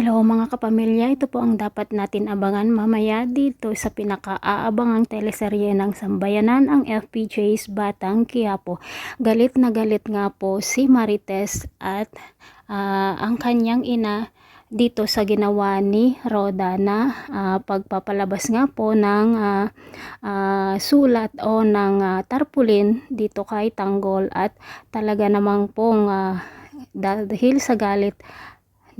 Hello mga kapamilya, ito po ang dapat natin abangan mamaya dito sa pinaka-aabangang teleserye ng Sambayanan ang FPJ's Batang Quiapo. Galit na galit nga po si Marites at ah, ang kanyang ina dito sa ginawa ni Roda na ah, pagpapalabas nga po ng ah, ah, sulat o ng ah, tarpaulin dito kay Tanggol at talaga namang pong ah, dahil sa galit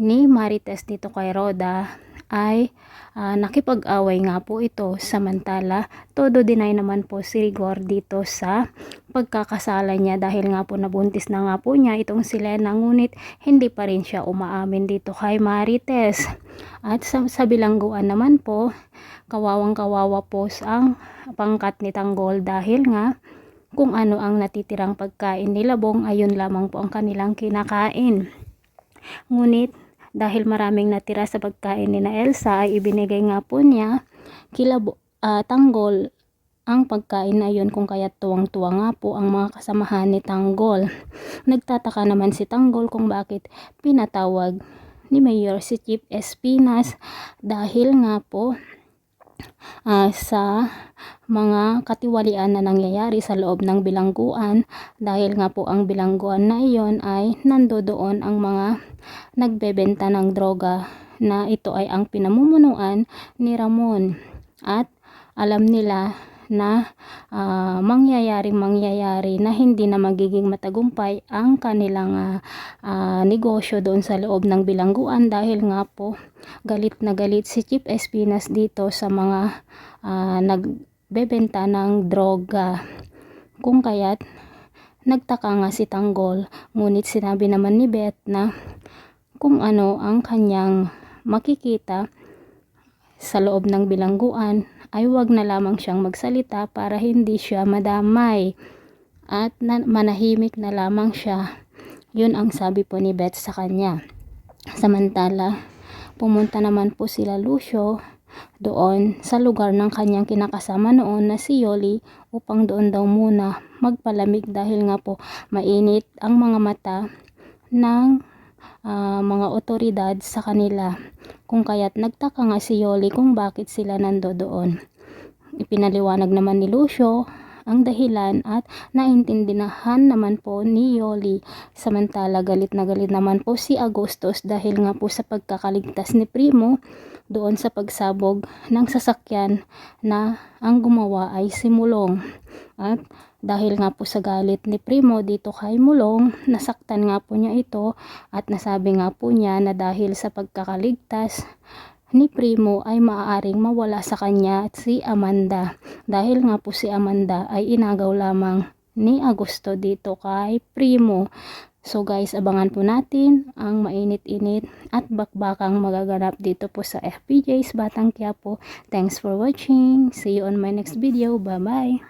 ni Marites dito kay Roda ay ah, nakipag-away nga po ito. Samantala todo deny naman po si Rigor dito sa pagkakasala niya dahil nga po nabuntis na nga po niya itong si Lena ngunit hindi pa rin siya umaamin dito kay Marites. At sa, sa bilangguan naman po kawawang kawawa po ang pangkat ni Tanggol dahil nga kung ano ang natitirang pagkain ni Labong ayun lamang po ang kanilang kinakain. Ngunit dahil maraming natira sa pagkain ni na Elsa ay ibinigay nga po niya kila ah, Tanggol ang pagkain na yun kung kaya tuwang-tuwa nga po ang mga kasamahan ni Tanggol. Nagtataka naman si Tanggol kung bakit pinatawag ni Mayor si Chief Espinas dahil nga po ah, sa mga katiwalian na nangyayari sa loob ng bilangguan. Dahil nga po ang bilangguan na iyon ay nandoon ang mga nagbebenta ng droga na ito ay ang pinamumunuan ni Ramon. At alam nila na ah, mangyayaring mangyayari na hindi na magiging matagumpay ang kanilang ah, ah, negosyo doon sa loob ng bilangguan dahil nga po galit na galit si Chief Espinas dito sa mga ah, nagbebenta ng droga. Kung kaya't nagtaka nga si Tanggol ngunit sinabi naman ni Beth na kung ano ang kanyang makikita sa loob ng bilangguan ay wag na lamang siyang magsalita para hindi siya madamay at na- manahimik na lamang siya. Yun ang sabi po ni Beth sa kanya. Samantala, pumunta naman po sila Lucio doon sa lugar ng kanyang kinakasama noon na si Yoli upang doon daw muna magpalamig dahil nga po mainit ang mga mata ng ah, mga otoridad sa kanila. Kung kaya't nagtaka nga si Yoli kung bakit sila nando doon. Ipinaliwanag naman ni Lucio ang dahilan at naintindihan naman po ni Yoli. Samantala galit na galit naman po si Agustos dahil nga po sa pagkakaligtas ni Primo doon sa pagsabog ng sasakyan na ang gumawa ay si Mulong. At dahil nga po sa galit ni Primo dito kay Mulong, nasaktan nga po niya ito at nasabi nga po niya na dahil sa pagkakaligtas ni Primo ay maaaring mawala sa kanya at si Amanda. Dahil nga po si Amanda ay inagaw lamang ni Agusto dito kay Primo. So guys, abangan po natin ang mainit-init at bakbakang magaganap dito po sa FPJ's Batang Quiapo. Thanks for watching. See you on my next video. Bye-bye.